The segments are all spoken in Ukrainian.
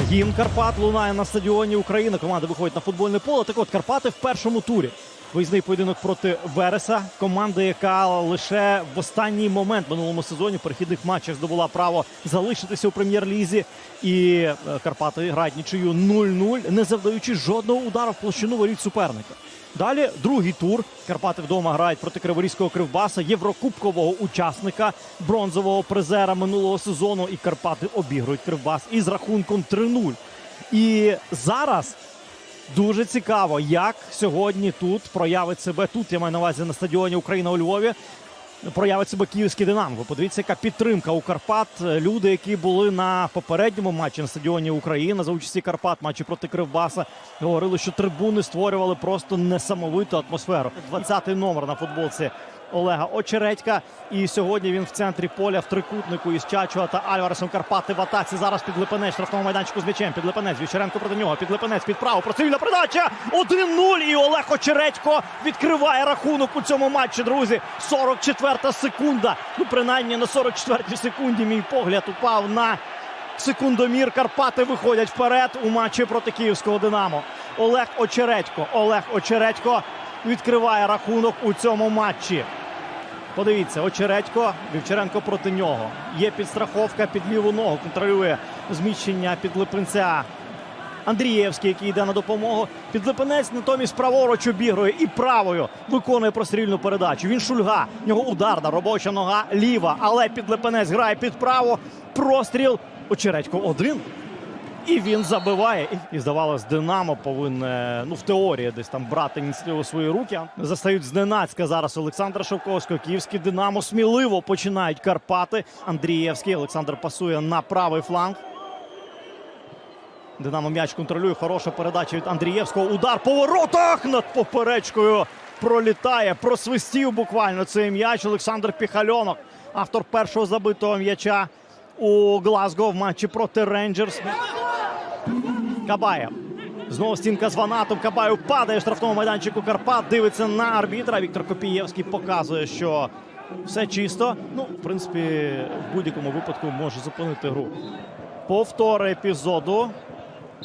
Гімн Карпат лунає на стадіоні України. Команда виходить на футбольне поле. Так от Карпати в першому турі. Виїзний поєдинок проти Вереса. Команда, яка лише в останній момент минулому сезоні в перехідних матчах здобула право залишитися у прем'єр-лізі. І е, Карпати грають нічию 0-0, не завдаючи жодного удару в площину воріт суперника. Далі другий тур. Карпати вдома грають проти Криворізького кривбаса, єврокубкового учасника, бронзового призера минулого сезону. І Карпати обігрують кривбас із рахунком 3-0. І зараз дуже цікаво, як сьогодні тут проявить себе тут. Я маю на увазі на стадіоні Україна у Львові. Проявить себе київський динамо. Подивіться, яка підтримка у Карпат. Люди, які були на попередньому матчі на стадіоні Україна за участі Карпат, матчі проти Кривбаса, говорили, що трибуни створювали просто несамовиту атмосферу. 20-й номер на футболці Олега Очередька. І сьогодні він в центрі поля в трикутнику із Чачуа та Альваресом Карпати в атаці. Зараз під Липенець, штрафному майданчику з м'ячем. Під Липенець, Вівчаренко проти нього. Під Липенець, під право. Прострільна передача. 1-0. І Олег Очередько відкриває рахунок у цьому матчі, друзі. 44-та секунда. Ну, принаймні на 44-й секунді мій погляд упав на секундомір. Карпати виходять вперед у матчі проти київського Динамо. Олег Очередько. Олег Очередько відкриває рахунок у цьому матчі. Подивіться, Очередько, Вівчаренко проти нього. Є підстраховка під ліву ногу, контролює зміщення під Липинця. Андрієвський, який йде на допомогу. Підлипинець натомість праворуч обігрує і правою виконує прострільну передачу. Він шульга. В нього ударна робоча нога ліва. Але підлипинець грає під право. Простріл. Очередько один. І він забиває. І здавалось, Динамо повинне ну в теорії десь там брати ініціативу у свої руки. Застають зненацька зараз Олександра Шовковського. Київський Динамо сміливо починають Карпати. Андрієвський Олександр пасує на правий фланг. Динамо м'яч контролює. Хороша передача від Андрієвського. Удар по воротах над поперечкою пролітає. Просвистів буквально цей м'яч. Олександр Піхальонок, автор першого забитого м'яча у Глазго в матчі проти Рейнджерс. Кабаєв. Знову стінка з Ванатом. Кабаєв падає в штрафному майданчику Карпат. Дивиться на арбітра. Віктор Копієвський показує, що все чисто. Ну, в принципі, в будь-якому випадку може зупинити гру. Повтор епізоду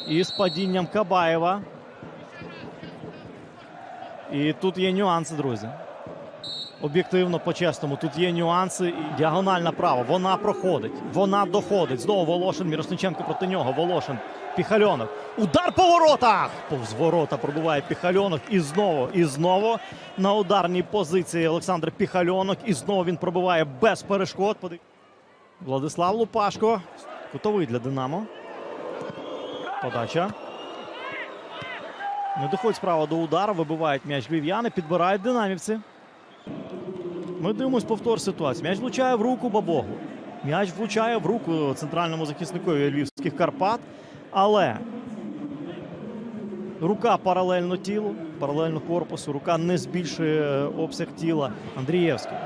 із падінням Кабаєва. І тут є нюанси, друзі. Об'єктивно, по-чесному, тут є нюанси. Діагональна права. Вона проходить. Вона доходить. Знову Волошин. Мірошниченко проти нього. Волошин. Піхальонок. Удар по воротах! Повз ворота пробуває Піхальонок. І знову, і знову на ударній позиції Олександр Піхальонок. І знову він пробиває без перешкод. Владислав Лупашко. Кутовий для Динамо. Подача. Не доходить справа до удару. Вибивають м'яч львів'яни. Підбирають динамівці. Ми дивимось повтор ситуації. М'яч влучає в руку Бабогу. М'яч влучає в руку центральному захисникові львівських Карпат. Але рука паралельно тілу, паралельно корпусу. Рука не збільшує е, обсяг тіла. Андрієвський.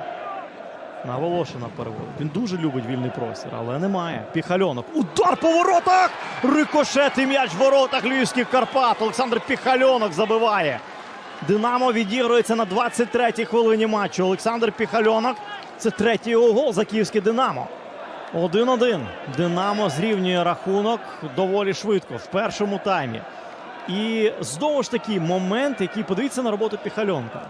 На Волошина переводить. Він дуже любить вільний простір, але немає. Піхальонок. Удар по воротах! Рикошет і м'яч в воротах львівських Карпат. Олександр Піхальонок забиває. Динамо відігрується на 23-й хвилині матчу. Олександр Піхальонок. Це третій його гол за київське Динамо. 1-1. Динамо зрівнює рахунок доволі швидко в першому таймі. І знову ж таки момент, який подивіться на роботу Піхальонка.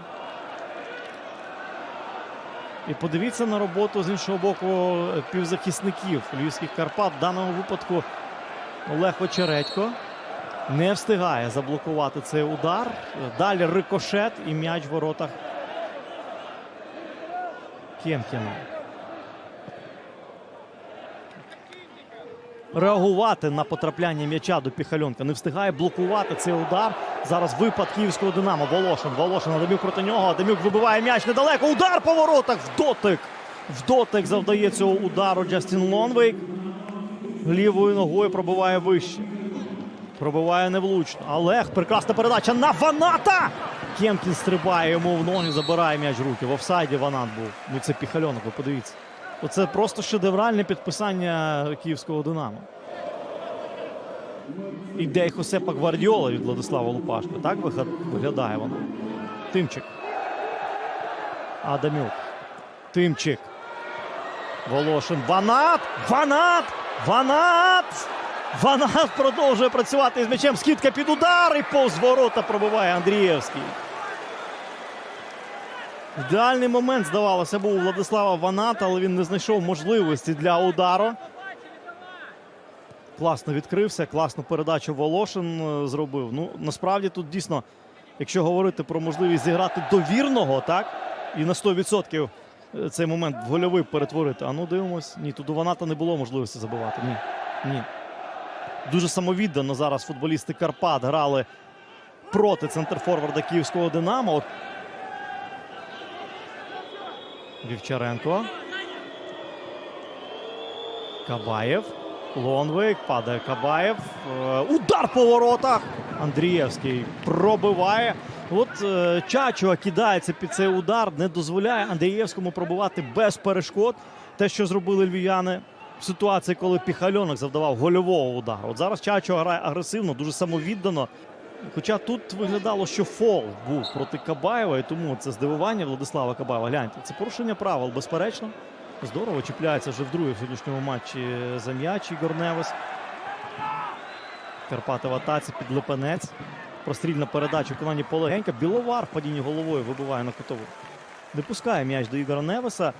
І подивіться на роботу з іншого боку півзахисників львівських Карпат. В даному випадку Олег Очередько не встигає заблокувати цей удар. Далі рикошет і м'яч в воротах Кємкіна. Реагувати на потрапляння м'яча до Піхальонка. Не встигає блокувати цей удар. Зараз випад київського Динамо. Волошин. Волошин Адамюк проти нього. Адамюк вибиває м'яч недалеко. Удар по воротах. В дотик. В дотик завдає цього удару Джастін Лонвейк. Лівою ногою пробиває вище. Пробиває невлучно. Олег, прекрасна передача на Ваната. Кемкін стрибає йому в ноги, забирає м'яч руки. В офсайді Ванат був. Ну це Піхальонок, ви подивіться. Оце просто шедевральне підписання київського Динамо. Ідея Хосепа Гвардіола від Владислава Лупашка. Так виглядає воно. Тимчик. Адамюк. Тимчик. Волошин. Ванат! Ванат! Ванат! Ванат продовжує працювати з м'ячем. Скидка під удар і повз ворота пробиває Андрієвський. Ідеальний момент, здавалося, був у Владислава Ваната, але він не знайшов можливості для удару. Класно відкрився, класну передачу Волошин е, зробив. Ну, насправді тут дійсно, якщо говорити про можливість зіграти довірного, так, і на 100% цей момент в гольовий перетворити. А ну дивимось. Ні, тут у Ваната не було можливості забивати. Ні. Ні. Дуже самовіддано зараз футболісти Карпат грали проти центрфорварда Київського Динамо. Вівчаренко. Кабаєв. Лонвик. Падає Кабаєв. Е, Удар по воротах. Андрієвський пробиває. От е, Чачуа кидається під цей удар, не дозволяє Андрієвському пробивати без перешкод. Те, що зробили львів'яни ситуації, коли Піхальонок завдавав гольового удару. От зараз Чачуа грає агресивно, дуже самовіддано. Хоча тут виглядало, що фол був проти Кабаєва, і тому це здивування Владислава Кабаєва. Гляньте, це порушення правил, безперечно. Здорово чіпляється вже вдруге в сьогоднішньому матчі за м'яч Ігор Невес. Карпати в атаці під Липенець. Прострільна передача в виконанні полегенька. Біловар в падінні головою вибиває на кутову. Не пускає м'яч до Ігора Невеса.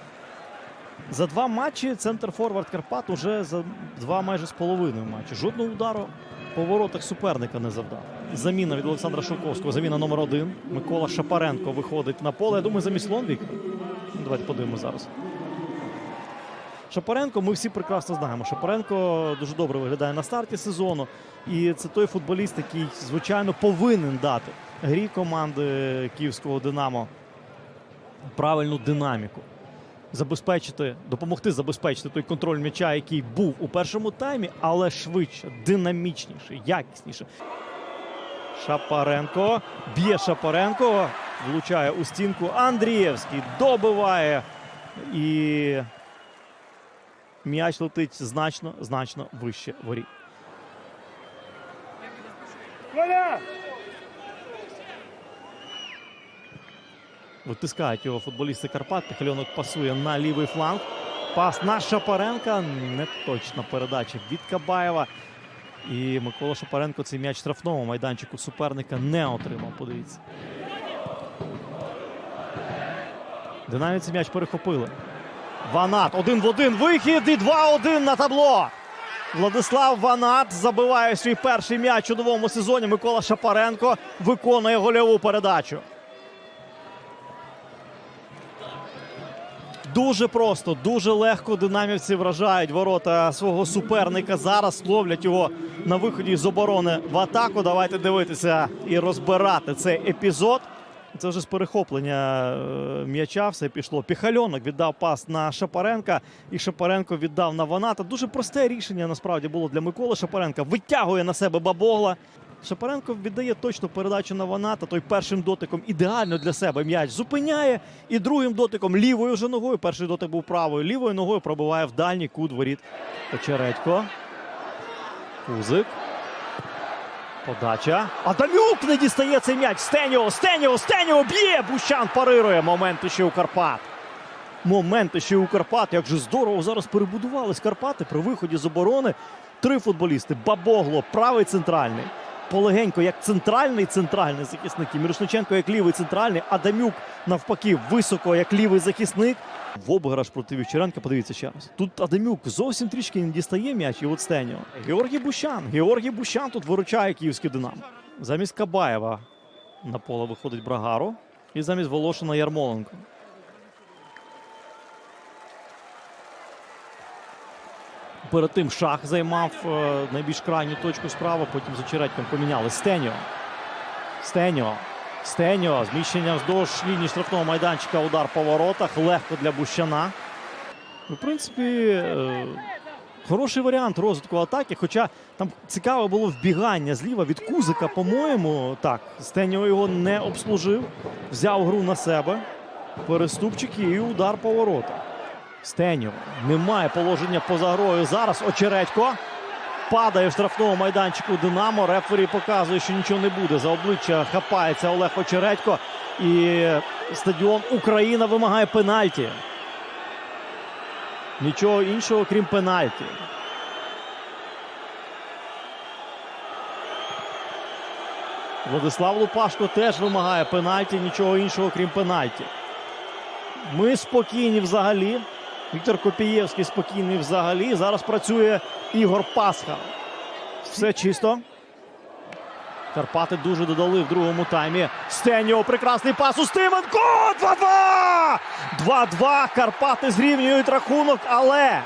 За два матчі центр Форвард Карпат уже за два майже з половиною матчі. Жодного удару по воротах суперника не завдав. Заміна від Олександра Шовковського. Заміна номер один. Микола Шапаренко виходить на поле. Я думаю, замість Лонвіка. Ну, Давайте подивимося зараз. Шапаренко, ми всі прекрасно знаємо. Шапаренко дуже добре виглядає на старті сезону. І це той футболіст, який, звичайно, повинен дати грі команди Київського Динамо правильну динаміку. Забезпечити, допомогти забезпечити той контроль м'яча, який був у першому таймі, але швидше, динамічніше, якісніше. Шапаренко б'є Шапаренко, влучає у стінку. Андрієвський добиває і м'яч летить значно, значно вище воріт. Витискають його футболісти Карпат. Пихальонок пасує на лівий фланг. Пас на Шапаренка. Неточна передача від Кабаєва. І Микола Шапаренко цей м'яч штрафному майданчику суперника не отримав. Подивіться. Динамівці м'яч перехопили. Ванат. Один в один вихід і 2-1 на табло. Владислав Ванат забиває свій перший м'яч у новому сезоні. Микола Шапаренко виконує гольову передачу. Дуже просто, дуже легко динамівці вражають ворота свого суперника. Зараз ловлять його на виході з оборони в атаку. Давайте дивитися і розбирати цей епізод. Це вже з перехоплення е, м'яча все пішло. Піхальонок віддав пас на Шапаренка, і Шапаренко віддав на Ваната. Дуже просте рішення насправді було для Миколи Шапаренка. Витягує на себе Бабогла. Шапаренко віддає точно передачу на Ваната. Той першим дотиком ідеально для себе м'яч зупиняє. І другим дотиком лівою вже ногою. Перший дотик був правою. Лівою ногою пробиває в дальній кут воріт. Очередько. Кузик. Подача. Адамюк не дістає цей м'яч. Стеніо, Стеніо, Стеніо б'є. Бущан парирує. Моменти ще у Карпат. Моменти ще у Карпат. Як же здорово зараз перебудувались Карпати при виході з оборони. Три футболісти. Бабогло, правий центральний. Полегенько, як центральний центральний захисник. І Мірошниченко як лівий центральний. Адамюк навпаки високо, як лівий захисник. В обіграш проти Вівчаренка. Подивіться ще раз. Тут Адамюк зовсім трішки не дістає м'яч. І от Стеніо. Георгій Бущан. Георгій Бущан тут виручає київський Динамо. Замість Кабаєва на поле виходить Брагаро. І замість Волошина Ярмоленко. Перед тим шах займав е, найбільш крайню точку справа. Потім з очередьком поміняли. Стеніо. Стеніо. Стеніо. Зміщення вздовж лінії штрафного майданчика. Удар по воротах. Легко для Бущана. Ну, В принципі, е, хороший варіант розвитку атаки. Хоча там цікаве було вбігання зліва від Кузика, по-моєму. Так, Стеніо його не обслужив. Взяв гру на себе. Переступчики і удар по воротах. Стеню. Немає положення поза грою. Зараз очередько. Падає в штрафному майданчику Динамо. Рефері показує, що нічого не буде. За обличчя хапається Олег Очередько. І стадіон Україна вимагає пенальті. Нічого іншого, крім пенальті. Владислав Лупашко теж вимагає пенальті. Нічого іншого, крім пенальті. Ми спокійні взагалі. Віктор Копієвський спокійний взагалі. Зараз працює Ігор Пасха. Все чисто. Карпати дуже додали в другому таймі. Стеньо, прекрасний пас у Стименко! 2-2! 2-2. Карпати зрівнюють рахунок, але.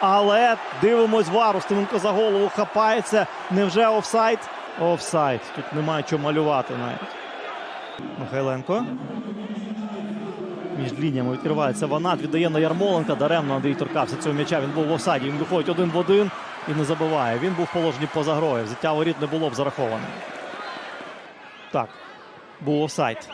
Але дивимось вару. Стименко за голову хапається. Невже офсайд? Офсайд. Тут немає чого малювати навіть. Михайленко. Між лініями відкривається Ванат, віддає на Ярмоленка. Даремно Андрій торкався цього м'яча. Він був в офсайді. Він виходить один в один і не забиває. Він був в положенні поза грою. Взяття воріт не було б зараховане. Так, був офсайд.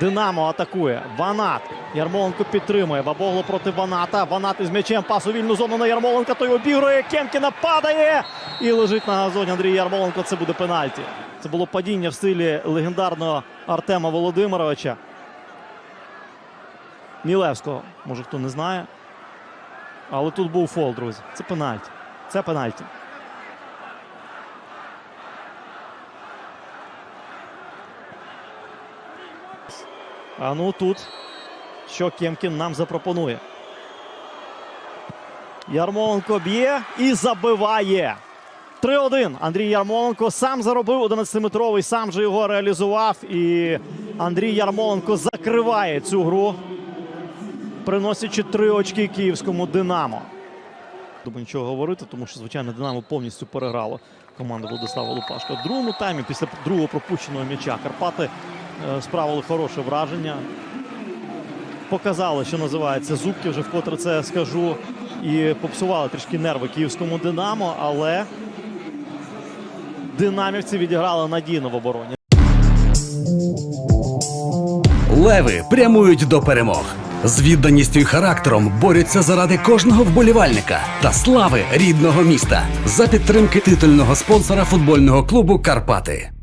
Динамо атакує. Ванат. Ярмоленко підтримує. Вабогло проти Ваната. Ванат із м'ячем. Пас у вільну зону на Ярмоленка. Той обігрує. Кемкіна падає. І лежить на газоні Андрій Ярмоленко. Це буде пенальті. Це було падіння в стилі легендарного Артема Володимировича. Мілевського. Може хто не знає. Але тут був фол, друзі. Це пенальті. Це пенальті. А ну тут, що Кемкін нам запропонує. Ярмоленко б'є і забиває. 3-1. Андрій Ярмоленко сам заробив 11-метровий, сам же його реалізував. І Андрій Ярмоленко закриває цю гру, приносячи три очки київському Динамо. Думаю, нічого говорити, тому що, звичайно, Динамо повністю переграло команду Владислава Лупашка. В другому таймі, після другого пропущеного м'яча, Карпати е, справили хороше враження. Показали, що називається зубки, вже вкотре це скажу. І попсували трішки нерви київському Динамо, але динамівці відіграли надійно в обороні. Леви прямують до перемог. З відданістю і характером борються заради кожного вболівальника та слави рідного міста за підтримки титульного спонсора футбольного клубу Карпати.